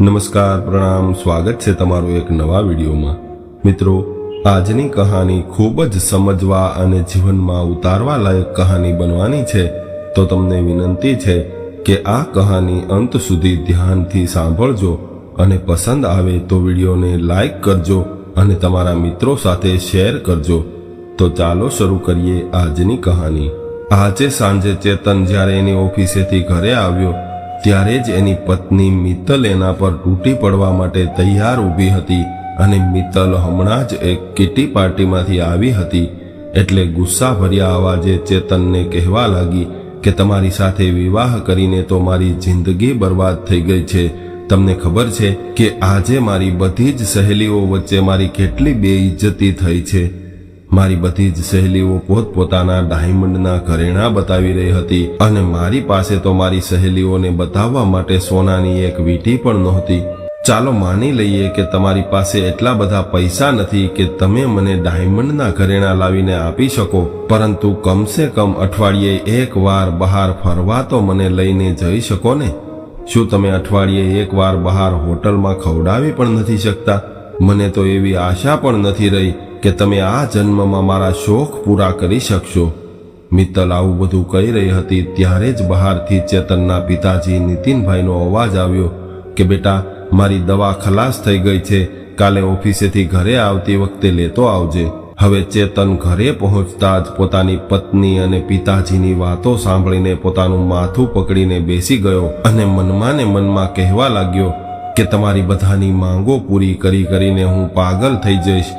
નમસ્કાર, પ્રણામ, સ્વાગત છે તમારું એક નવા વિડીયોમાં. મિત્રો, આજની કહાની ખૂબ જ સમજવા અને જીવનમાં ઉતારવા લાયક કહાની બનવાની છે. તો તમને વિનંતી છે કે આ કહાની અંત સુધી ધ્યાનથી સાંભળજો અને પસંદ આવે તો વિડીયોને લાઈક કરજો અને તમારા મિત્રો સાથે શેર કરજો. તો ચાલો શરૂ કરીએ આજની કહાની. આજે સાંજે ચેતન જ્યારે એની ઓફિસેથી ઘરે આવ્યો ત્યારે જ એની પત્ની મિત્તલ એના પર તૂટી પડવા માટે તૈયાર ઊભી હતી અને મિત્તલ હમણાં જ એક કિટી પાર્ટીમાંથી આવી હતી. એટલે ગુસ્સા ભર્યા અવાજે ચેતનને કહેવા લાગી કે તમારી સાથે વિવાહ કરીને તો મારી જિંદગી બરબાદ થઈ ગઈ છે. તમને ખબર છે કે આજે મારી બધી જ સહેલીઓ વચ્ચે મારી કેટલી બેઇજ્જતી થઈ છે. મારી બધી જ સહેલીઓ પોતપોતાના ડાયમંડના ઘરેણા બતાવી રહી હતી અને મારી પાસે તો મારી સહેલીઓને બતાવવા માટે સોનાની એક વીંટી પણ નહોતી. ચાલો માની લઈએ કે તમારી પાસે એટલા બધા પૈસા નથી કે તમે મને ડાયમંડના ઘરેણા લાવીને આપી શકો, પરંતુ કમસે કમ અઠવાડિયે એક વાર બહાર ફરવા તો મને લઈને જઈ શકો ને? શું તમે અઠવાડિયે એક વાર બહાર હોટલમાં ખવડાવી પણ નથી શકતા? મને તો એવી આશા પણ નથી રહી કે તમે આ જન્મમાં મારા શોખ પૂરા કરી શકશો. મિત્તલ આવું બધું કહી રહી હતી, ત્યારે જ બહારથી ચેતનના પિતાજી નીતિનભાઈનો અવાજ આવ્યો કે, બેટા, મારી દવા ખલાસ થઈ ગઈ છે. કાલે ઓફિસેથી ઘરે આવતી વખતે લેતો આવજે. હવે ચેતન ઘરે પહોંચતા જ પોતાની પત્ની અને પિતાજીની વાતો સાંભળીને પોતાનું માથું પકડીને બેસી ગયો અને મનમાં ને મનમાં કહેવા લાગ્યો કે, તમારી બધાની માંગો પૂરી કરી કરીને હું પાગલ થઈ જઈશ.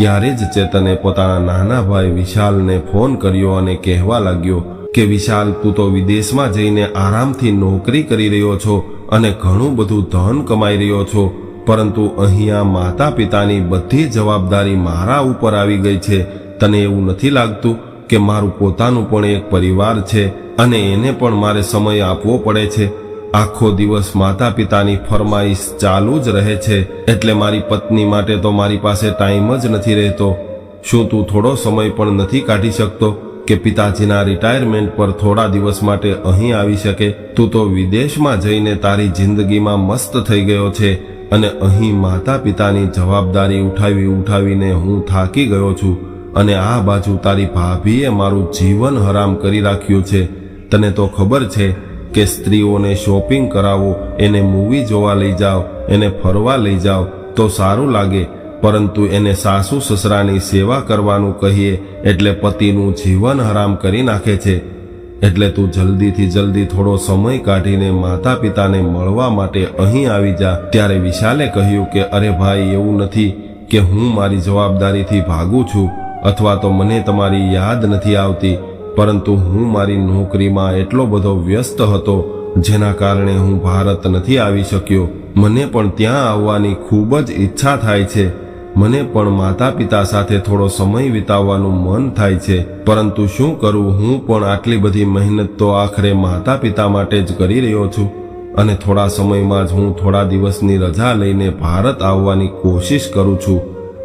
ત્યારે જ ચેતને પોતાના નાના ભાઈ વિશાલને ફોન કર્યો અને કહેવા લાગ્યો કે, વિશાલ, તું તો વિદેશમાં જઈને આરામથી નોકરી કરી રહ્યો છો અને ઘણું બધું ધન કમાઈ રહ્યો છો, પરંતુ અહીંયા માતા પિતાની બધી જવાબદારી મારા ઉપર આવી ગઈ છે. તને એવું નથી લાગતું કે મારું પોતાનું પણ એક પરિવાર છે અને એને પણ મારે સમય આપવો પડે છે? આખો દિવસ માતા પિતાની ફરમાઈશ ચાલુ જ રહે છે. એટલે મારી પત્ની માટે તો મારી પાસે ટાઈમ જ નથી રહેતો. શું તું થોડો સમય પણ નથી કાઢી શકતો કે પિતાજીના રિટાયરમેન્ટ પર થોડા દિવસ માટે અહીં આવી શકે? તું તો વિદેશમાં જઈને તારી જિંદગીમાં મસ્ત થઈ ગયો છે અને અહીં માતા પિતાની જવાબદારી ઉઠાવી ઉઠાવીને હું થાકી ગયો છું અને આ બાજુ તારી ભાભીએ મારું જીવન હરામ કરી રાખ્યું છે. તને તો ખબર છે કે સ્ત્રીઓને શોપિંગ કરાવો, એને મૂવી જોવા લઈ જાઓ, એને ફરવા લઈ જાઓ, તો સારું લાગે. પરંતુ એને સાસુ સસરાની સેવા કરવાનું કહીએ એટલે પતિનું જીવન હરામ કરી નાખે છે. એટલે તું જલ્દીથી જલ્દી થોડો સમય કાઢીને માતા પિતાને મળવા માટે અહીં આવી જા. ત્યારે વિશાલે કહ્યું કે, અરે ભાઈ, એવું નથી કે હું મારી જવાબદારીથી ભાગું છું, અથવા તો મને તમારી યાદ નથી આવતી. પરંતુ હું મારી નોકરીમાં એટલો બધો વ્યસ્ત હતો, જેના કારણે હું ભારત નથી આવી શક્યો. મને પણ ત્યાં આવવાની ખૂબ જ ઈચ્છા થાય છે. મને પણ માતા પિતા સાથે થોડો સમય વિતાવવાનું મન થાય છે. પરંતુ શું કરું, હું પણ આટલી બધી મહેનત તો આખરે માતા પિતા માટે જ કરી રહ્યો છું. અને થોડા સમયમાં જ હું થોડા દિવસની રજા લઈને ભારત આવવાની કોશિશ કરું છું.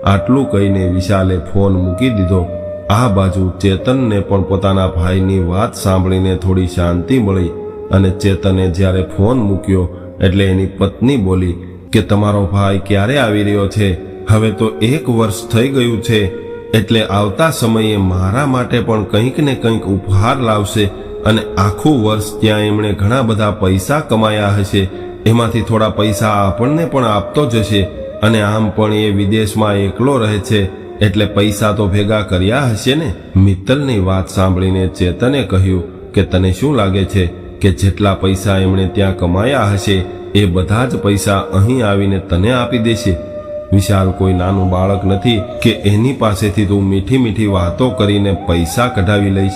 આટલું કહીને વિશાલે ફોન મૂકી દીધો. આ બાજુ ચેતનને પણ પોતાના ભાઈની વાત સાંભળીને થોડી શાંતિ મળી અને ચેતને જ્યારે ફોન મૂક્યો એટલે એની પત્ની બોલી કે તમારો ભાઈ ક્યારે આવી રહ્યો છે? હવે તો એક વર્ષ થઈ ગયું છે. એટલે આવતા સમયે મારા માટે પણ કંઈક ને કંઈક ઉપહાર લાવશે અને આખું વર્ષ ત્યાં એમણે ઘણા બધા પૈસા કમાયા હશે. એમાંથી થોડા પૈસા આપણને પણ આપતો જશે અને આમ પણ એ વિદેશમાં એકલો રહે છે. એટલે પૈસા તો ભેગા કર્યા હશે ને? મિત્તલની વાત સાંભળીને ચેતને કહ્યું કે, તને શું લાગે છે કે જેટલા પૈસા એમણે ત્યાં કમાયા હશે, એ બધા જ પૈસા અહીં આવીને તને આપી દેશે? વિશાલ કોઈ નાનું બાળક નથી કે એની પાસેથી તું મીઠી મીઠી વાતો કરીને પૈસા કઢાવી લઈશ.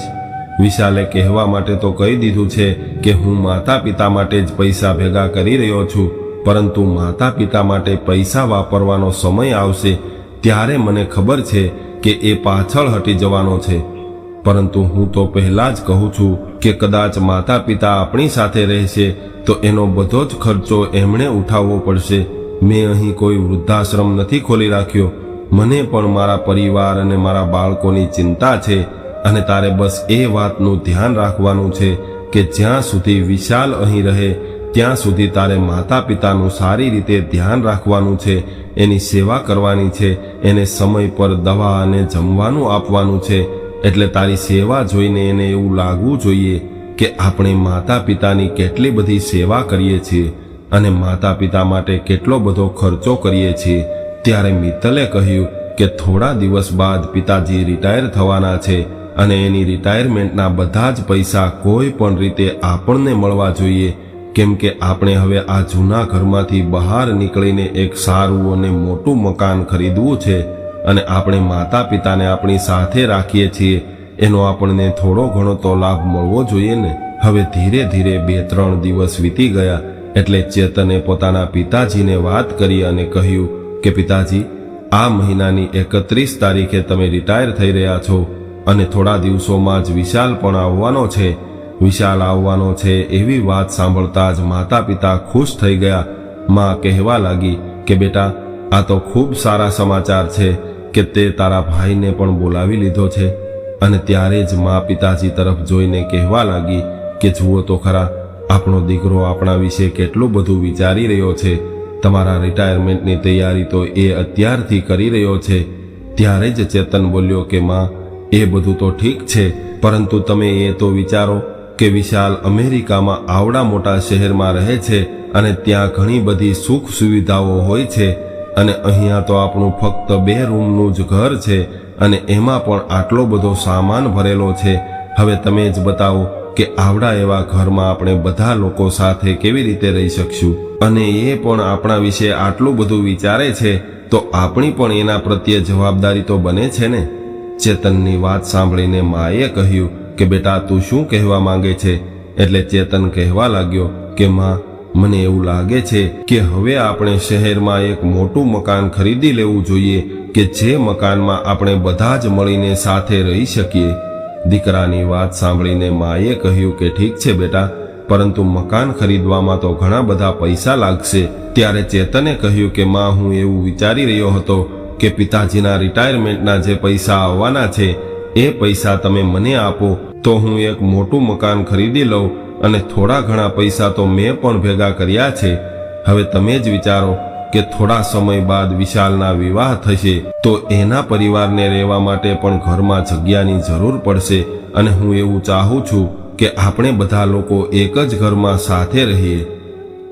વિશાલે કહેવા માટે તો કહી દીધું છે કે, હું માતા પિતા માટે જ પૈસા ભેગા કરી રહ્યો છું, પરંતુ માતા પિતા માટે પૈસા વાપરવાનો સમય આવશે ત્યારે મને ખબર છે કે એ પાછળ હટી જવાનો છે. પરંતુ હું તો પહેલા જ કહું છું કે કદાચ માતા પિતા આપણી સાથે રહેશે, તો એનો બધો જ ખર્ચો એમણે ઉઠાવવો પડશે. મેં અહીં કોઈ વૃદ્ધાશ્રમ નથી ખોલી રાખ્યો. મને પણ મારા પરિવાર અને મારા બાળકોની ચિંતા છે અને તારે બસ એ વાતનું ધ્યાન રાખવાનું છે કે જ્યાં સુધી વિશાલ અહીં રહે, ત્યાં સુધી તારે માતા પિતાનું સારી રીતે ધ્યાન રાખવાનું છે એની સેવા કરવાની છે. એને સમય પર દવા અને જમવાનું આપવાનું છે. એટલે તારી સેવા જોઈને એને એવું લાગવું જોઈએ કે આપણે માતા પિતાની કેટલી બધી સેવા કરીએ છીએ અને માતા પિતા માટે કેટલો બધો ખર્ચો કરીએ છીએ. ત્યારે મિત્તલે કહ્યું કે થોડા દિવસ બાદ પિતાજી રિટાયર થવાના છે અને એની રિટાયરમેન્ટના બધા જ પૈસા કોઈ પણ રીતે આપણને મળવા જોઈએ. કેમ કે આપણે હવે આ જૂના ઘરમાંથી બહાર નીકળીને એક સારું અને મોટું મકાન ખરીદવું છે અને આપણે માતા પિતાને આપણી સાથે રાખીએ છીએ, એનો આપણને થોડો ઘણો તો લાભ મળવો જોઈએ ને. હવે ધીરે ધીરે બે ત્રણ દિવસ વીતી ગયા એટલે ચેતને પોતાના પિતાજીને વાત કરી અને કહ્યું કે, પિતાજી, આ મહિનાની એકત્રીસ તારીખે તમે રિટાયર થઈ રહ્યા છો અને થોડા દિવસોમાં જ વિશાલ પણ આવવાનો છે. વિશાલ આવવાનો છે એવી વાત સાંભળતા જ માતા પિતા ખુશ થઈ ગયા. માં કહેવા લાગી કે, બેટા, આ તો ખૂબ સારા સમાચાર છે કે તે તારા ભાઈને પણ બોલાવી લીધો છે. અને ત્યારે જ મા પિતાજી તરફ જોઈને કહેવા લાગી કે, જુઓ તો ખરા, આપણો દીકરો આપણા વિશે કેટલું બધું વિચારી રહ્યો છે. તમારા રિટાયરમેન્ટની તૈયારી તો એ અત્યારથી કરી રહ્યો છે. ત્યારે જ ચેતન બોલ્યો કે, માં, એ બધું તો ઠીક છે, પરંતુ તમે એ તો વિચારો કે વિશાલ અમેરિકામાં આવડા મોટા શહેરમાં રહે છે અને ત્યાં ઘણી બધી સુખ સુવિધાઓ હોય છે અને અહીંયા તો આપણું ફક્ત બે રૂમનું જ ઘર છે અને એમાં પણ આટલો બધો સામાન ભરેલો છે. હવે તમે જ બતાવો કે આવડા એવા ઘરમાં આપણે બધા લોકો સાથે કેવી રીતે રહી શકશું? અને એ પણ આપણા વિશે આટલું બધું વિચારે છે, તો આપણી પણ એના પ્રત્યે જવાબદારી તો બને છે ને? ચેતનની વાત સાંભળીને માએ કહ્યું કે બેટા તું શું કહેવા માંગે છે? એટલે ચેતન કહેવા લાગ્યો કે, માં, મને એવું લાગે છે કે હવે આપણે શહેરમાં એક મોટું મકાન ખરીદી લેવું જોઈએ કે જે મકાનમાં આપણે બધા જ મળીને સાથે રહી શકીએ. દીકરાની વાત સાંભળીને માએ કહ્યું કે, ઠીક છે બેટા, પરંતુ મકાન ખરીદવામાં તો ઘણા બધા પૈસા લાગશે. ત્યારે ચેતને કહ્યું કે, માં, હું એવું વિચારી રહ્યો હતો કે પિતાજીના રિટાયરમેન્ટના જે પૈસા આવવાના છે, એ પૈસા તમે મને આપો તો હું એક મોટું મકાન ખરીદી લઉં અને થોડા ઘણા પૈસા તો મેં પણ ભેગા કર્યા છે. હવે તમે જ વિચારો કે થોડા સમય બાદ વિશાલના વિવાહ થશે તો એના પરિવારને રહેવા માટે પણ ઘરમાં જગ્યાની જરૂર પડશે અને હું એવું ચાહું છું કે આપણે બધા લોકો એક જ ઘરમાં સાથે રહીએ.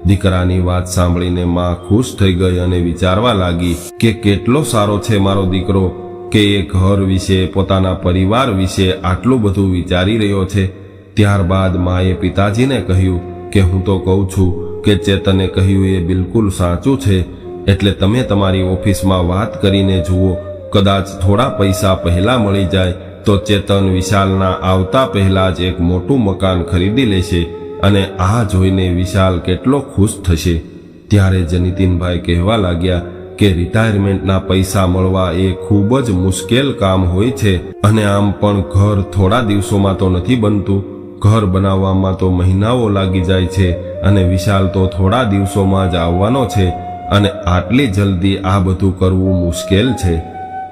દીકરાની વાત સાંભળીને માં ખુશ થઈ ગઈ અને વિચારવા લાગી કે કેટલો સારો છે મારો દીકરો. કે એ ઘર વિશે, પોતાના પરિવાર વિશે આટલું બધું વિચારી રહ્યો છે. ત્યારબાદ માએ પિતાજીને કહ્યું કે હું તો કહું છું કે ચેતને કહ્યું એ બિલકુલ સાચું છે. એટલે તમે તમારી ઓફિસમાં વાત કરીને જુઓ, કદાચ થોડા પૈસા પહેલા મળી જાય તો ચેતન વિશાલના આવતા પહેલા જ એક મોટું મકાન ખરીદી લેશે અને આ જોઈને વિશાલ કેટલો ખુશ થશે. ત્યારે જ કહેવા લાગ્યા કે રિટાયરમેન્ટના પૈસા મળવા એ ખૂબ જ મુશ્કેલ કામ હોય છે. અને આમ પણ ઘર થોડા દિવસોમાં તો નથી બનતું. ઘર બનાવવામાં તો મહિનાઓ લાગી જાય છે અને વિશાલ તો થોડા દિવસોમાં જ આવવાનો છે. અને આટલી જલ્દી આ બધું કરવું મુશ્કેલ છે.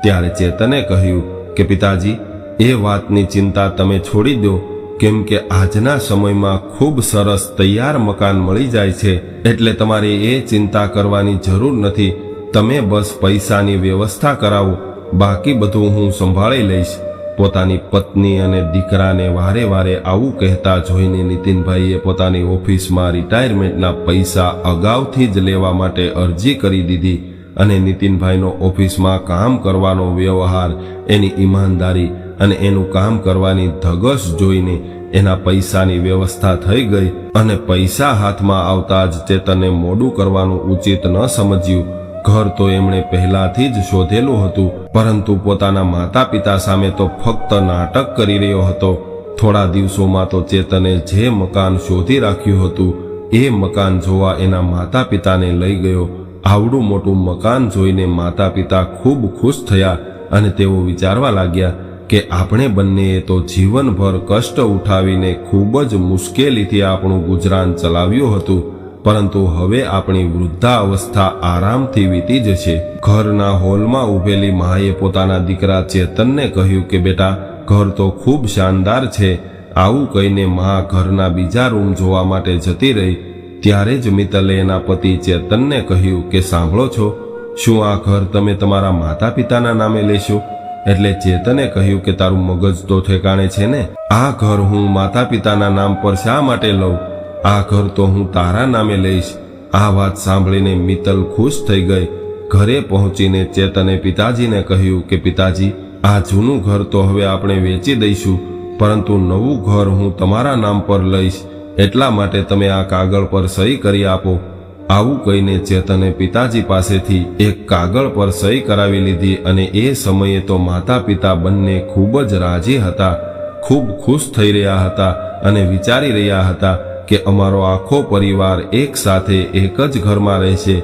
ત્યારે ચેતને કહ્યું કે, પિતાજી, એ વાતની ચિંતા તમે છોડી દો. કેમ કે આજના સમયમાં ખૂબ સરસ તૈયાર મકાન મળી જાય છે. એટલે તમારે એ ચિંતા કરવાની જરૂર નથી. તમે બસ પૈસાની વ્યવસ્થા કરાવો, બાકી બધું હું સંભાળી લઈશ. પોતાની પત્ની અને દીકરાને વારે વારે આવું કહેતા જોઈને નીતિનભાઈએ પોતાની ઓફિસમાં રિટાયરમેન્ટના પૈસા અગાઉથી જ લેવા માટે અરજી કરી દીધી અને નીતિનભાઈનો ઓફિસમાં કામ કરવાનો વ્યવહાર, એની ઈમાનદારી અને એનું કામ કરવાની ધગશ જોઈને એના પૈસાની વ્યવસ્થા થઈ ગઈ અને પૈસા હાથમાં આવતા જ ચેતને મોડું કરવાનું ઉચિત ન સમજ્યું. ઘર તો એમણે પહેલાથી જ શોધેલું હતું, પરંતુ પોતાના માતા પિતા સામે તો ફક્ત નાટક કરી રહ્યો હતો. થોડા દિવસોમાં તો ચેતને જે મકાન શોધી રાખ્યું હતું, એ મકાન જોવા એના માતા પિતાને લઈ ગયો. આવડું મોટું મકાન જોઈને માતા પિતા ખૂબ ખુશ થયા અને તેઓ વિચારવા લાગ્યા કે આપણે બંનેએ તો જીવનભર કષ્ટ ઉઠાવીને ખૂબ જ મુશ્કેલીથી આપણું ગુજરાન ચલાવ્યું હતું. પરંતુ હવે આપણી વૃદ્ધાવસ્થા આરામથી વીતી જશે. ઘરના હોલમાં ઊભેલી માએ પોતાના દીકરા ચેતનને કહ્યું કે, બેટા, ઘર તો ખૂબ શાનદાર છે. આવું કહીને મા ઘરના બીજા રૂમ જોવા માટે જતી રહી. ત્યારે જ મિત્તલે એના પતિ ચેતનને કહ્યું કે, સાંભળો છો, શું આ ઘર તમે તમારા માતા પિતાના નામે લેશો? એટલે ચેતને કહ્યું કે, તારું મગજ તો ઠેકાણે છે ને. આ ઘર હું માતા પિતાના નામ પર શા માટે લઉં? આ ઘર તો હું તારા નામે લઈશ. આ વાત સાંભળીને મિત્તલ ખુશ થઈ ગઈ. ઘરે પહોંચીને ચેતને પિતાજીને કહ્યું કે, પિતાજી, આ જૂનું ઘર તો હવે આપણે વેચી દઈશું, પરંતુ નવું ઘર હું તમારા નામ પર લઈશ. એટલા માટે તમે આ કાગળ પર સહી કરી આપો. આવું કહીને ચેતને પિતાજી પાસેથી એક કાગળ પર સહી કરાવી લીધી અને એ સમયે તો માતા પિતા બંને ખૂબ જ રાજી હતા. ખૂબ ખુશ થઈ રહ્યા હતા અને વિચારી રહ્યા હતા કે અમારો આખો પરિવાર એક સાથે એક જ ઘરમાં રહેશે.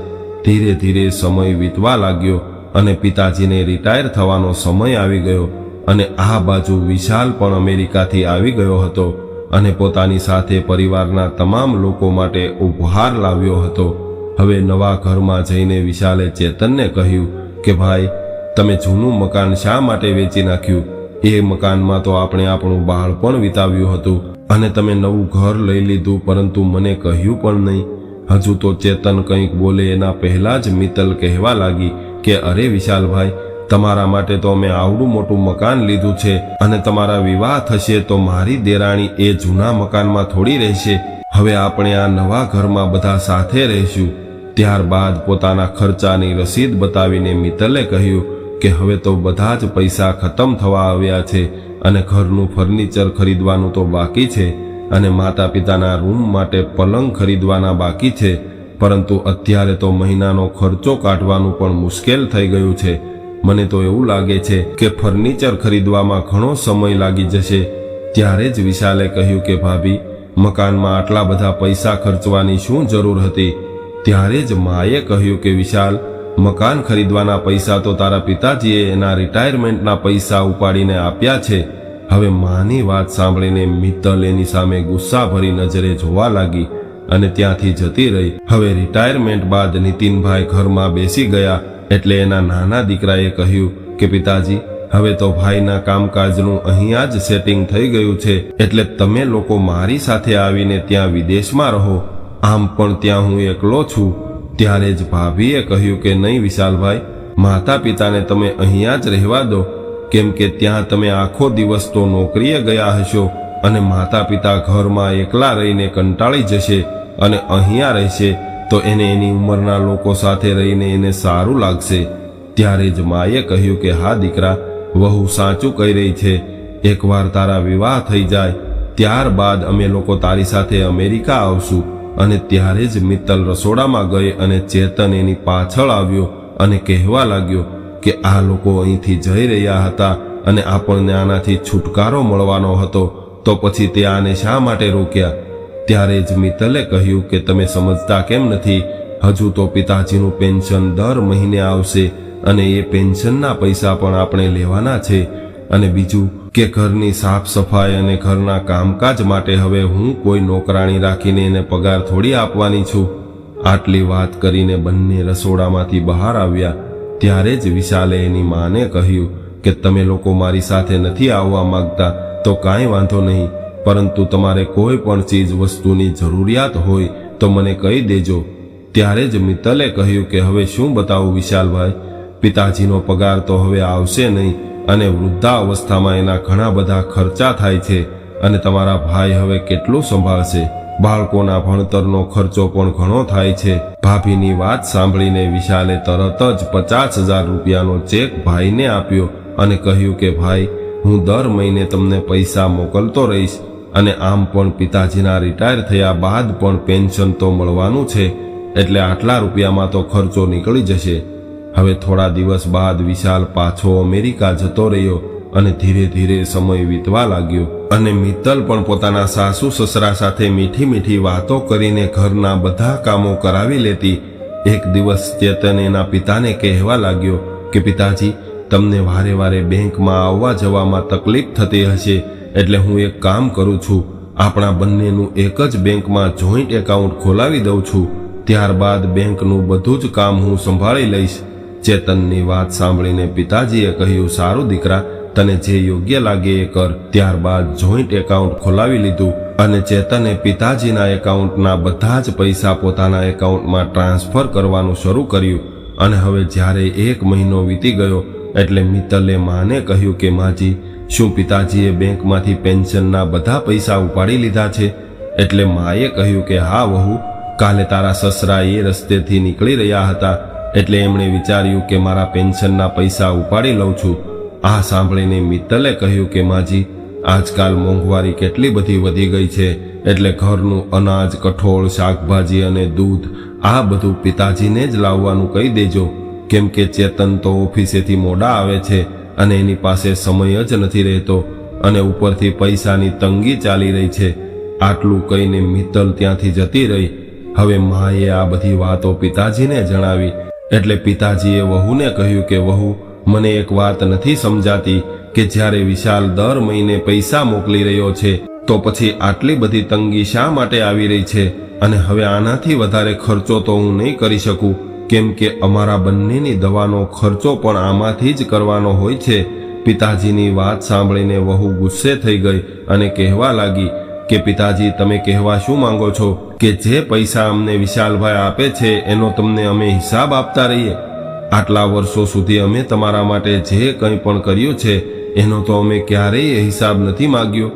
ધીરે ધીરે સમય વીતવા લાગ્યો અને પિતાજીને રિટાયર થવાનો સમય આવી ગયો અને આ બાજુ વિશાલ પણ અમેરિકાથી આવી ગયો હતો અને પોતાની સાથે પરિવારના તમામ લોકો માટે ઉપહાર લાવ્યો હતો. હવે નવા ઘરમાં જઈને વિશાલે ચેતનને કહ્યું કે, ભાઈ, તમે જૂનું મકાન શા માટે વેચી નાખ્યું? એ મકાનમાં તો આપણે આપણું બાળપણ વિતાવ્યું હતું. અને તમે નવું ઘર લઈ લીધું, પરંતુ મને કહ્યું પણ નહીં. હજુ તો ચેતન કંઈક બોલે એના પહેલાં જ મિત્તલ કહેવા લાગી કે, અરે વિશાલભાઈ, તમારા માટે તો અમે આવડું મોટું મકાન લીધું છે અને તમારા વિવાહ થશે તો મારી દેરાણી એ જૂના મકાનમાં થોડી રહેશે. હવે આપણે આ નવા ઘરમાં બધા સાથે રહીશું. ત્યારબાદ પોતાના ખર્ચાની રસીદ બતાવીને મિત્તલે કહ્યું કે, હવે તો બધા જ પૈસા ખતમ થવા આવ્યા છે. અને ઘરનું ફર્નિચર ખરીદવાનું તો બાકી છે અને માતા પિતાના રૂમ માટે પલંગ ખરીદવાના બાકી છે, પરંતુ અત્યારે તો મહિનાનો ખર્ચો કાઢવાનું પણ મુશ્કેલ થઈ ગયું છે. મને તો એવું લાગે છે કે ફર્નિચર ખરીદવામાં ઘણો સમય લાગી જશે. ત્યારે જ વિશાલે કહ્યું કે, ભાભી, મકાનમાં આટલા બધા પૈસા ખર્ચવાની શું જરૂર હતી? ત્યારે જ માએ કહ્યું કે, વિશાલ મકાન ખરીદવાના પૈસા તો તારા પિતાજીએ એના રિટાયરમેન્ટના પૈસા ઉપાડીને આપ્યા છે. હવે માની વાત સાંભળીને મિત્તલ એની સામે ગુસ્સાભરી નજરે જોવા લાગી અને ત્યાંથી જતી રહી. હવે રિટાયરમેન્ટ બાદ નીતિનભાઈ ઘરમાં બેસી ગયા એટલે એના નાના દીકરાએ કહ્યું કે, પિતાજી, હવે તો ભાઈના કામકાજનું અહીંયા જ સેટિંગ થઈ ગયું છે, એટલે તમે લોકો મારી સાથે આવીને ત્યાં વિદેશમાં રહો. આમ પણ ત્યાં હું એકલો છું. ત્યારે જ ભાભીએ કહ્યું કે નહીં વિશાલભાઈ માતા પિતાને તમે અહીંયા જ રહેવા દો, કેમ કે ત્યાં તમે આખો દિવસ તો નોકરીએ ગયા હશો અને માતા પિતા ઘરમાં એકલા રહીને કંટાળી જશે અને અહીંયા રહેશે, તો એને એની ઉંમરના લોકો સાથે રહીને એને સારું લાગશે. ત્યારે જ માએ કહ્યું કે, હા દીકરા, વહુ સાચું કહી રહી છે, એકવાર તારા વિવાહ થઈ જાય, ત્યારબાદ અમે લોકો તારી સાથે અમેરિકા આવશું. અને ત્યારે જ મિત્તલ રસોડામાં ગઈ અને ચેતન એની પાછળ આવ્યો અને કહેવા લાગ્યો કે આ લોકો અહીંથી જઈ રહ્યા હતા અને આપણને આનાથી છુટકારો મળવાનો હતો, તો પછી તે આને શા માટે રોક્યા? ત્યારે જ મિત્તલે કહ્યું કે તમે સમજતા કેમ નથી? હજુ તો પિતાજીનું પેન્શન દર મહિને આવશે અને એ પેન્શનના પૈસા પણ આપણે લેવાના છે અને બીજું કે ઘરની સાફ સફાઈ અને ઘરના કામકાજ માટે હવે હું કોઈ નોકરાણી રાખીને એને પગાર થોડી આપવાની છું. આટલી વાત કરીને બંને રસોડામાંથી બહાર આવ્યા. ત્યારે જ વિશાલે એની માને કહ્યું કે તમે લોકો મારી સાથે નથી આવવા માંગતા, તો કાંઈ વાંધો નહીં, પરંતુ તમારે કોઈ પણ ચીજ વસ્તુની જરૂરિયાત હોય તો મને કહી દેજો. ત્યારે જ મિત્તલે કહ્યું કે હવે શું બતાવું વિશાલભાઈ? પિતાજીનો પગાર તો હવે આવશે નહીં અને વૃદ્ધાવસ્થામાં એના ઘણા બધા ખર્ચા થાય છે અને તમારા ભાઈ હવે કેટલું સંભાળશે? બાળકોના ભણતરનો ખર્ચો પણ ઘણો થાય છે. ભાભીની વાત સાંભળીને વિશાલે તરત જ પચાસ હજાર રૂપિયાનો ચેક ભાઈને આપ્યો અને કહ્યું કે, ભાઈ, હું દર મહિને તમને પૈસા મોકલતો રહીશ અને આમ પણ પિતાજીના રિટાયર થયા બાદ પણ પેન્શન તો મળવાનું છે, એટલે આટલા રૂપિયામાં તો ખર્ચો નીકળી જશે. હવે થોડા દિવસ બાદ વિશાલ પાછો અમેરિકા જતો રહ્યો અને ધીરે ધીરે સમય વીતવા લાગ્યો. અને મિત્તલ પણ પોતાના સાસુ સસરા સાથે મીઠી મીઠી વાતો કરીને ઘરના બધા કામો કરાવી લેતી. એક દિવસ ચેતન એના પિતાને કહેવા લાગ્યો કે, પિતાજી, તમને વારે વારે બેંકમાં આવવા જવામાં તકલીફ થતી હશે, એટલે હું એક કામ કરું છું. આપણા બંનેનું એક જ બેંકમાં જોઈન્ટ એકાઉન્ટ ખોલાવી દઉં છું. ત્યારબાદ બેંકનું બધું જ કામ હું સંભાળી લઈશ. ચેતનની વાત સાંભળીને પિતાજીએ કહ્યું, સારું દીકરા, તને જે યોગ્ય લાગે એ કર. ત્યારબાદ જોઈન્ટ એકાઉન્ટ ખોલાવી લીધું અને ચેતને પિતાજીના એકાઉન્ટના બધા જ પૈસા પોતાના એકાઉન્ટમાં ટ્રાન્સફર કરવાનું શરૂ કર્યું. અને હવે જ્યારે એક મહિનો વીતી ગયો, એટલે મિત્તલે માને કહ્યું કે, માજી, શું પિતાજીએ બેંકમાંથી પેન્શનના બધા પૈસા ઉપાડી લીધા છે? એટલે માએ કહ્યું કે, હા વહુ, કાલે તારા સસરા એ રસ્તેથી નીકળી રહ્યા હતા એટલે એમણે વિચાર્યું કે મારા પેન્શનના પૈસા ઉપાડી લઉં છું. આ સાંભળીને મિત્તલે કહ્યું કે, માજી, આજકાલ મોંઘવારી કેટલી બધી વધી ગઈ છે. એટલે ઘરનું અનાજ, કઠોળ, શાકભાજી અને દૂધ, આ બધું પિતાજીને જ લાવવાનું કહી દેજો. કેમ કે ચેતન તો ઓફિસેથી મોડા આવે છે અને એની પાસે સમય જ નથી રહેતો અને ઉપરથી પૈસાની તંગી ચાલી રહી છે. આટલું કહીને મિત્તલ ત્યાંથી જતી રહી. હવે માએ આ બધી વાતો પિતાજીને જણાવી. એટલે પિતાજીએ વહુને કહ્યું કે, વહુ, મને એક વાત નથી સમજાતી કે જ્યારે વિશાલ દર મહિને પૈસા મોકલી રહ્યો છે, તો પછી આટલી બધી તંગી શા માટે આવી રહી છે? અને હવે આનાથી વધારે ખર્ચો તો હું નહીં કરી શકું, કેમ કે અમારા બંનેની દવાનો ખર્ચો પણ આમાંથી જ કરવાનો હોય છે. પિતાજીની વાત સાંભળીને વહુ ગુસ્સે થઈ ગઈ અને કહેવા લાગી કે પિતાજી, તમે કહેવા શું માંગો છો કે જે પૈસા અમને વિશાલભાઈ આપે છે, એનો તમને અમે હિસાબ આપતા રહીએ? આટલા વર્ષો સુધી અમે તમારા માટે જે કંઈ પણ કર્યું છે, એનો તો અમે ક્યારેય હિસાબ નથી માગ્યો.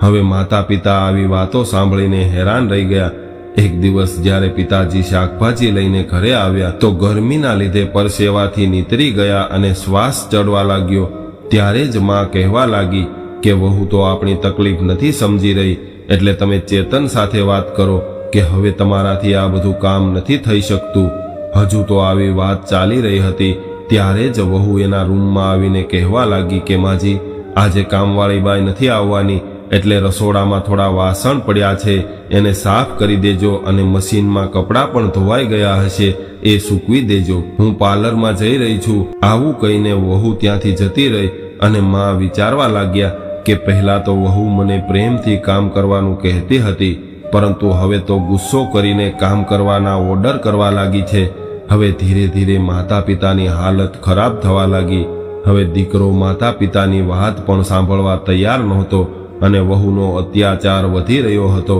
હવે માતા પિતા આવી વાતો સાંભળીને હેરાન રહી ગયા. એક દિવસ જ્યારે પિતાજી શાકભાજી લઈને ઘરે આવ્યા, તો ગરમીના લીધે પરસેવાથી નીતરી ગયા અને શ્વાસ ચડવા લાગ્યો. ત્યારે જ માં કહેવા લાગી કે વહુ તો આપણી તકલીફ નથી સમજી રહી, એટલે તમે ચેતન સાથે વાત કરો કે હવે તમારાથી આ બધું કામ નથી થઈ શકતું. હજુ તો આવી વાત ચાલી રહી હતી, ત્યારે જ વહુ એના રૂમમાં આવીને કહેવા લાગી કે માજી, આજે કામવાળી બાઈ નથી આવવાની, એટલે રસોડામાં થોડા વાસણ પડ્યા છે, એને સાફ કરી દેજો અને મશીનમાં કપડાં પણ ધોવાઈ ગયા હશે, એ સૂકવી દેજો. હું પાર્લરમાં જઈ રહી છું. આવું કહીને વહુ ત્યાંથી જતી રહી અને માં વિચારવા લાગ્યા કે પહેલા તો વહુ મને પ્રેમથી કામ કરવાનું કહેતી હતી, પરંતુ હવે તો ગુસ્સો કરીને કામ કરવાના ઓર્ડર કરવા લાગી છે. હવે ધીરે ધીરે માતા પિતાની હાલત ખરાબ થવા લાગી. હવે દીકરો માતા પિતાની વાત પણ સાંભળવા તૈયાર નહોતો અને વહુનો અત્યાચાર વધી રહ્યો હતો.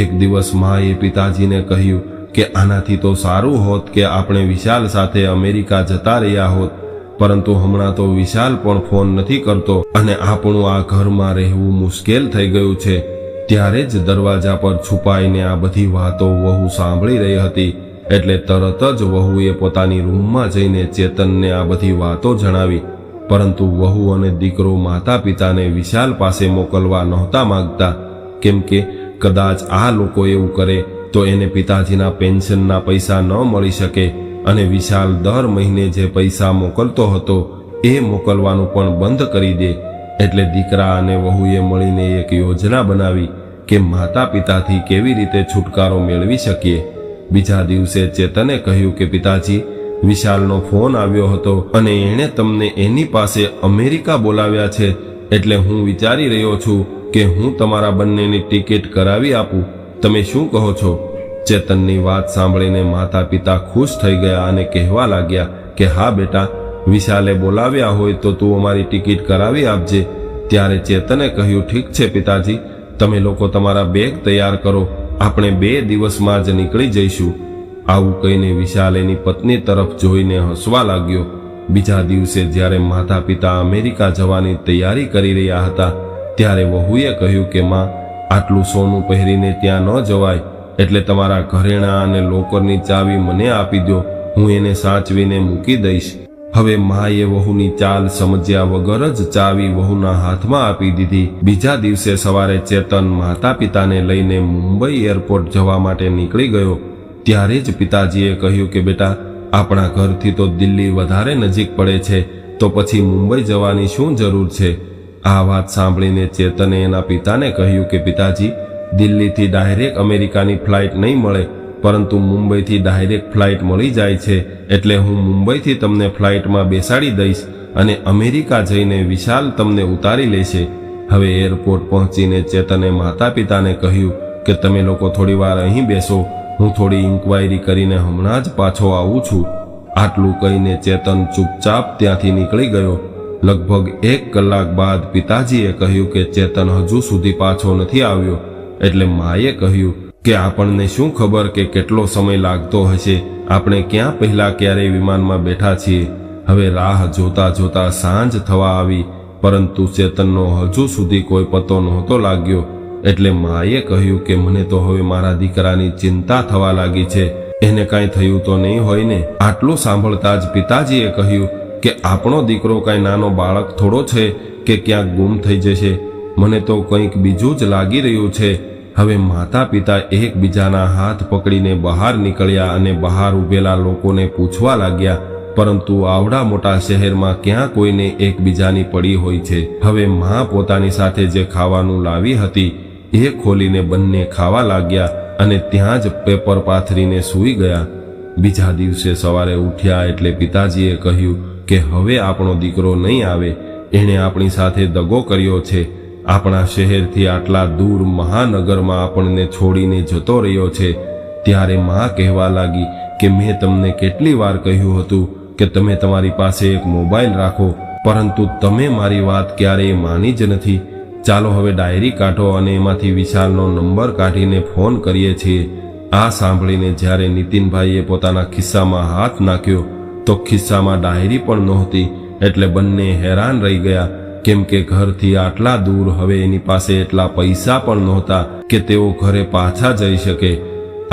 એક દિવસ માએ પિતાજીને કહ્યું કે આનાથી તો સારું હોત કે આપણે વિશાલ સાથે અમેરિકા જતા રહ્યા હોત. પરંતુ હમણાં તો વિશાલ પણ ફોન નથી કરતો અને આપણું આ ઘરમાં રહેવું મુશ્કેલ થઈ ગયું છે. ત્યારે જ દરવાજા પર છુપાઈને આ બધી વાતો વહુ સાંભળી રહી હતી. એટલે તરત જ વહુએ પોતાની રૂમમાં જઈને ચેતનને આ બધી વાતો જણાવી. પરંતુ વહુ અને દીકરો માતા પિતાને વિશાલ પાસે મોકલવા નહોતા માંગતા. કેમ કે કદાચ આ લોકો એવું કરે તો એને પિતાજીના પેન્શનના પૈસા ન મળી શકે. અને વિશાલ દર મહિને જે પૈસા મોકલતો હતો, એ મોકલવાનું પણ બંધ કરી દે. એટલે દીકરા અને વહુએ મળીને એક યોજના બનાવી કે માતા પિતાથી કેવી રીતે છુટકારો મેળવી શકીએ. બીજા દિવસે ચેતને કહ્યું કે, પિતાજી, વિશાલનો ફોન આવ્યો હતો અને એણે તમને એની પાસે અમેરિકા બોલાવ્યા છે, એટલે હું વિચારી રહ્યો છું કે હું તમારા બંનેની ટિકિટ કરાવી આપું. તમે શું કહો છો? ચેતનની વાત સાંભળીને માતા પિતા ખુશ થઈ ગયા અને કહેવા લાગ્યા કે, હા બેટા, વિશાલે બોલાવ્યા હોય તો તું અમારી ટિકિટ કરાવી આપજે. ત્યારે ચેતને કહ્યું, ઠીક છે પિતાજી, તમે લોકો તમારા બેગ તૈયાર કરો, આપણે બે દિવસમાં જ નીકળી જઈશું. આવું કહીને વિશાલ એની પત્ની તરફ જોઈને હસવા લાગ્યો. બીજા દિવસે જ્યારે માતા પિતા અમેરિકા જવાની તૈયારી કરી રહ્યા હતા, ત્યારે વહુએ કહ્યું કે, માં, આટલું સોનું પહેરીને ત્યાં ન જવાય એટલે તમારા ઘરેણાં અને લોકરની ચાવી મને આપી દો હું એને સાચવીને મૂકી દઈશ. હવે માએ વહુની ચાલ સમજ્યા વગર જ ચાવી વહુના હાથમાં આપી દીધી. બીજા દિવસે સવારે ચેતન માતા પિતાને લઈને મુંબઈ એરપોર્ટ જવા માટે નીકળી ગયો. ત્યારે જ પિતાજીએ કહ્યું કે, બેટા, આપણા ઘરથી તો દિલ્હી વધારે નજીક પડે છે, તો પછી મુંબઈ જવાની શું જરૂર છે? આ વાત સાંભળીને ચેતને એના પિતાને કહ્યું કે, પિતાજી દિલ્હીથી ડાયરેક્ટ અમેરિકાની ફ્લાઇટ નહીં મળે, પરંતુ મુંબઈથી ડાયરેક્ટ ફ્લાઇટ મળી જાય છે, એટલે હું મુંબઈથી તમને ફ્લાઇટમાં બેસાડી દઈશ અને અમેરિકા જઈને વિશાલ તમને ઉતારી લેશે. હવે એરપોર્ટ પહોંચીને ચેતને માતા પિતાને કહ્યું કે તમે લોકો થોડી વાર અહીં બેસો, હું થોડી ઇન્ક્વાયરી કરીને હમણાં જ પાછો આવું છું. આટલું કહીને ચેતન ચૂપચાપ ત્યાંથી નીકળી ગયો. લગભગ એક કલાક બાદ પિતાજીએ કહ્યું કે ચેતન હજુ સુધી પાછો નથી આવ્યો. એટલે માએ કહ્યું કે આપણને શું ખબર કે કેટલો સમય લાગતો હશે? આપણે ક્યાં પહેલા ક્યારેય વિમાનમાં બેઠા છીએ? હવે રાહ જોતા જોતા સાંજ થવા આવી, પરંતુ ચેતનનો હજુ સુધી કોઈ પતો નહોતો લાગ્યો. એટલે માએ કહ્યું કે મને તો હવે મારા દીકરાની ચિંતા થવા લાગી છે. એને કાંઈ થયું તો નહીં હોય ને? આટલું સાંભળતા જ પિતાજીએ કહ્યું કે આપણો દીકરો કાંઈ નાનો બાળક થોડો છે કે ક્યાંક ગુમ થઈ જશે. મને તો કંઈક બીજું જ લાગી રહ્યું છે. હવે માતા પિતા એકબીજાના હાથ પકડીને બહાર નીકળ્યા અને બહાર ઉભેલા લોકોને પૂછવા લાગ્યા, પરંતુ આવડા મોટા શહેરમાં ક્યાં કોઈને એકબીજાની પડી હોય છે? હવે મા પોતાની સાથે જે ખાવાનું લાવી હતી, એ ખોલીને બંને ખાવા લાગ્યા અને ત્યાં જ પેપર પાથરીને સૂઈ ગયા. બીજા દિવસે સવારે ઉઠ્યા એટલે પિતાજીએ કહ્યું કે, હવે આપણો દીકરો નહીં આવે. એણે આપણી સાથે દગો કર્યો છે. આપણા શહેરથી આટલા દૂર મહાનગરમાં આપણને છોડીને જતો રહ્યો છે, ત્યારે માં કહેવા લાગી કે મેં તમને કેટલી વાર કહ્યું હતું કે તમે તમારી પાસે એક મોબાઈલ રાખો, પરંતુ તમે મારી વાત ક્યારેય માની જ નથી. ચાલો હવે ડાયરી કાઢો અને એમાંથી વિશાલનો નંબર કાઢીને ફોન કરીએ છીએ. આ સાંભળીને જ્યારે નીતિનભાઈએ પોતાના ખિસ્સામાં હાથ નાખ્યો, તો ખિસ્સામાં ડાયરી પણ નહોતી, એટલે બંને હેરાન રહી ગયા. કેમ કે ઘરથી આટલા દૂર હવે એની પાસે એટલા પૈસા પણ નહોતા કે તેઓ ઘરે પાછા જઈ શકે.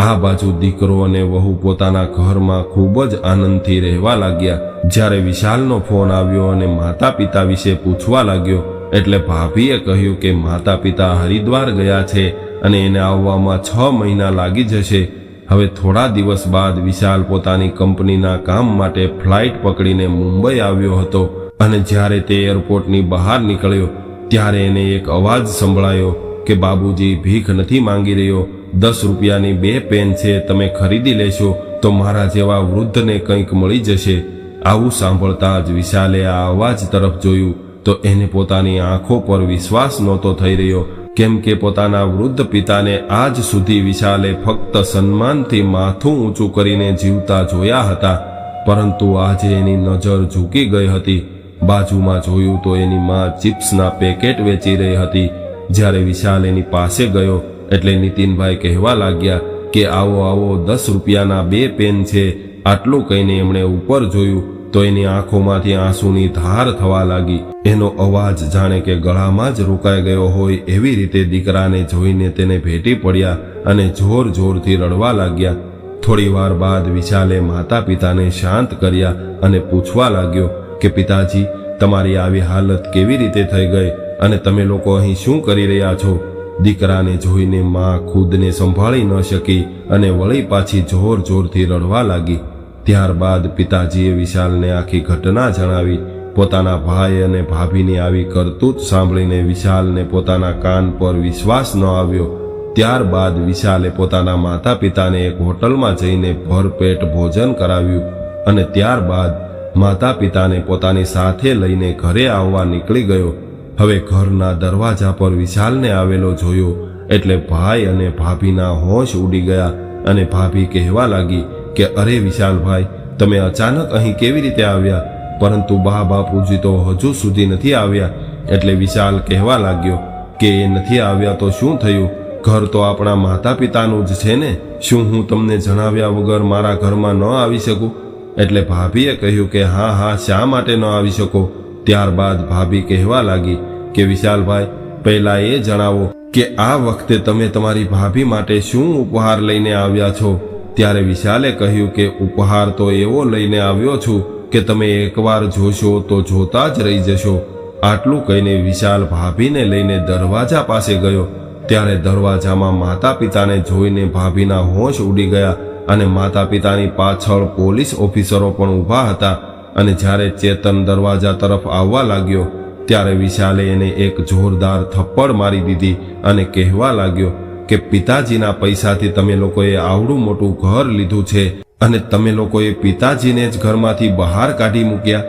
આ બાજુ દીકરો અને વહુ પોતાના ઘરમાં ખૂબ જ આનંદથી રહેવા લાગ્યા. જ્યારે વિશાલનો ફોન આવ્યો અને માતા પિતા વિશે પૂછવા લાગ્યો, એટલે ભાભીએ કહ્યું કે માતા પિતા હરિદ્વાર ગયા છે અને એને આવવામાં છ મહિના લાગી જશે. હવે થોડા દિવસ બાદ વિશાલ પોતાની કંપનીના કામ માટે ફ્લાઇટ પકડીને મુંબઈ આવ્યો હતો. અને જ્યારે તે એરપોર્ટની બહાર નીકળ્યો, ત્યારે એને એક અવાજ સંભળાયો કે, બાબુજી, ભીખ નથી માંગી રહ્યો. દસ રૂપિયાની બે પેન છે, તમે ખરીદી લેશો, તો મારા જેવા વૃદ્ધને કંઈક મળી જશે. આવું સાંભળતા જ વિશાલે આ અવાજ તરફ જોયું, તો એને પોતાની આંખો પર વિશ્વાસ નહોતો થઈ રહ્યો, કેમ કે પોતાના વૃદ્ધ પિતાને આજ સુધી વિશાલે ફક્ત સન્માનથી માથું ઊંચું કરીને જીવતા જોયા હતા, પરંતુ આજે એની નજર ઝૂકી ગઈ હતી. બાજુમાં જોયું તો એની માં ચિપ્સના પેકેટ વેચી રહી હતી. જ્યારે વિશાલ એની પાસે ગયો, એટલે નીતિનભાઈ કહેવા લાગ્યા કે આવો આવો દસ રૂપિયાના બે પેન છે, આટલું કહીને એમણે ઉપર જોયું તો એની આંખોમાંથી આંસુની ધાર થવા લાગી. એનો અવાજ જાણે કે ગળામાં જ રોકાઈ ગયો હોય એવી રીતે દીકરાને જોઈને તેને ભેટી પડ્યા અને જોર જોરથી રડવા લાગ્યા. થોડી વાર બાદ વિશાલે માતા પિતાને શાંત કર્યા અને પૂછવા લાગ્યો કે પિતાજી, તમારી આવી હાલત કેવી રીતે થઈ ગઈ અને તમે લોકો અહીં શું કરી રહ્યા છો? દીકરાને જોઈને મા ખુદને સંભાળી ન શકી અને વળી પાછી જોર જોરથી રડવા લાગી. ત્યારબાદ પિતાજીએ વિશાલને આખી ઘટના જણાવી. પોતાના ભાઈ અને ભાભીની આવી કરતૂત સાંભળીને વિશાલને પોતાના કાન પર વિશ્વાસ ન આવ્યો. ત્યારબાદ વિશાલે પોતાના માતા પિતાને એક હોટલમાં જઈને ભરપેટ ભોજન કરાવ્યું અને ત્યારબાદ માતા પિતાને પોતાની સાથે લઈને ઘરે આવવા નીકળી ગયો. હવે ઘરના દરવાજા પર વિશાલને આવેલો જોયો. એટલે ભાઈ અને ભાભીના હોશ ઉડી ગયા અને ભાભી કહેવા લાગી કે, અરે વિશાલભાઈ, તમે અચાનક અહીં કેવી રીતે આવ્યા? પરંતુ બા બાપુજી તો હજુ સુધી નથી આવ્યા. એટલે વિશાલ કહેવા લાગ્યો કે, એ નથી આવ્યા તો શું થયું? ઘર તો આપણા માતા પિતાનું જ છે ને? શું હું તમને જણાવ્યા વગર મારા ઘરમાં ન આવી શકું? એટલે ભાભીએ કહ્યું કે, હા હા, શા માટે ન આવી શકો? ત્યારબાદ ભાભી કહેવા લાગી કે, વિશાલભાઈ, પહેલા એ જણાવો કે આ વખતે તમે તમારી ભાભી માટે શું ઉપહાર લઈને આવ્યા છો? ત્યારે વિશાલે કહ્યું કે, ઉપહાર તો એવો લઈને આવ્યો છું કે તમે એકવાર જોશો તો જોતા જ રહી જશો. આટલું કહીને વિશાલ ભાભીને લઈને દરવાજા પાસે ગયો. ત્યારે દરવાજામાં માતા પિતાને જોઈને ભાભીના હોશ ઉડી ગયા અને માતા પિતાની પાછળ પોલીસ ઓફિસરો પણ ઊભા હતા અને જ્યારે ચેતન દરવાજા તરફ આવવા લાગ્યો, ત્યારે વિશાલે એને એક જોરદાર થપ્પડ મારી દીધી અને કહેવા લાગ્યો કે, પિતાજીના પૈસાથી તમે લોકોએ આવડું મોટું ઘર લીધું છે અને તમે લોકોએ પિતાજીને જ ઘરમાંથી બહાર કાઢી મૂક્યા.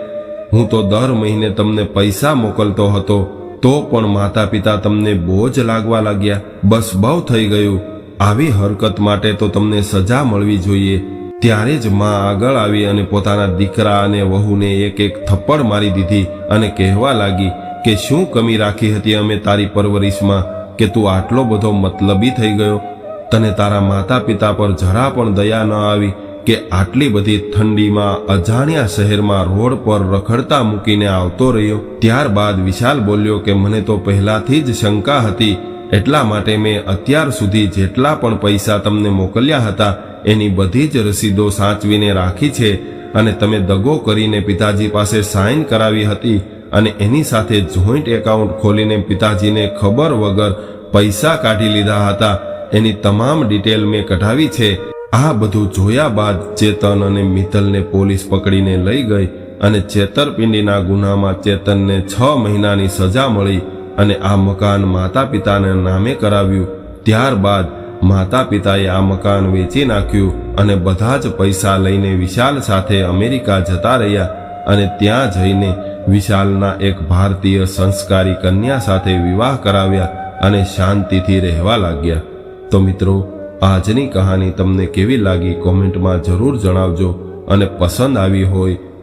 હું તો દર મહિને તમને પૈસા મોકલતો હતો, તો પણ માતા પિતા તમને બોજ લાગવા લાગ્યા. બસ બહુ થઈ ગયું. આવી હરકત માટે તો તમને સજા મળવી જોઈએ. ત્યારે જ માં આગળ આવી અને પોતાના દીકરા અને વહુને એક એક થપ્પડ મારી દીધી અને કહેવા લાગી કે શું કમી રાખી હતી અમે તારી પરવરિશમાં કે તું આટલો બધો મતલબી થઈ ગયો? તને તારા માતા પિતા પર જરા પણ દયા ન આવી કે આટલી બધી ઠંડીમાં અજાણ્યા શહેરમાં રોડ પર રખડતા મૂકીને આવતો રહ્યો? ત્યારબાદ વિશાલ બોલ્યો કે મને તો પહેલાથી જ શંકા હતી એટલા માટે મેં અત્યાર સુધી જેટલા પણ પૈસા તમને મોકલ્યા હતા, એની બધી જ રસીદો સાચવીને રાખી છે અને તમે દગો કરીને પિતાજી પાસે સાઇન કરાવી હતી અને એની સાથે જોઈન્ટ એકાઉન્ટ ખોલીને પિતાજીને ખબર વગર પૈસા કાઢી લીધા હતા, એની તમામ ડિટેલ મેં કઢાવી છે. આ બધું જોયા બાદ ચેતન અને મિત્તલને પોલીસ પકડીને લઈ ગઈ અને છેતરપિંડીના ગુનામાં ચેતનને છ મહિનાની સજા મળી. અને આ મકાન માતા પિતાના નામે કરાવ્યું. ત્યારબાદ માતા પિતાએ આ મકાન વેચી નાખ્યું અને બધા જ પૈસા લઈને વિશાલ સાથે અમેરિકા જતા રહ્યા અને ત્યાં જઈને વિશાલના એક ભારતીય સંસ્કારી કન્યા સાથે વિવાહ કરાવ્યા અને શાંતિથી રહેવા લાગ્યા. તો મિત્રો, આજની કહાની તમને કેવી લાગી કોમેન્ટમાં જરૂર જણાવજો અને પસંદ આવી હોય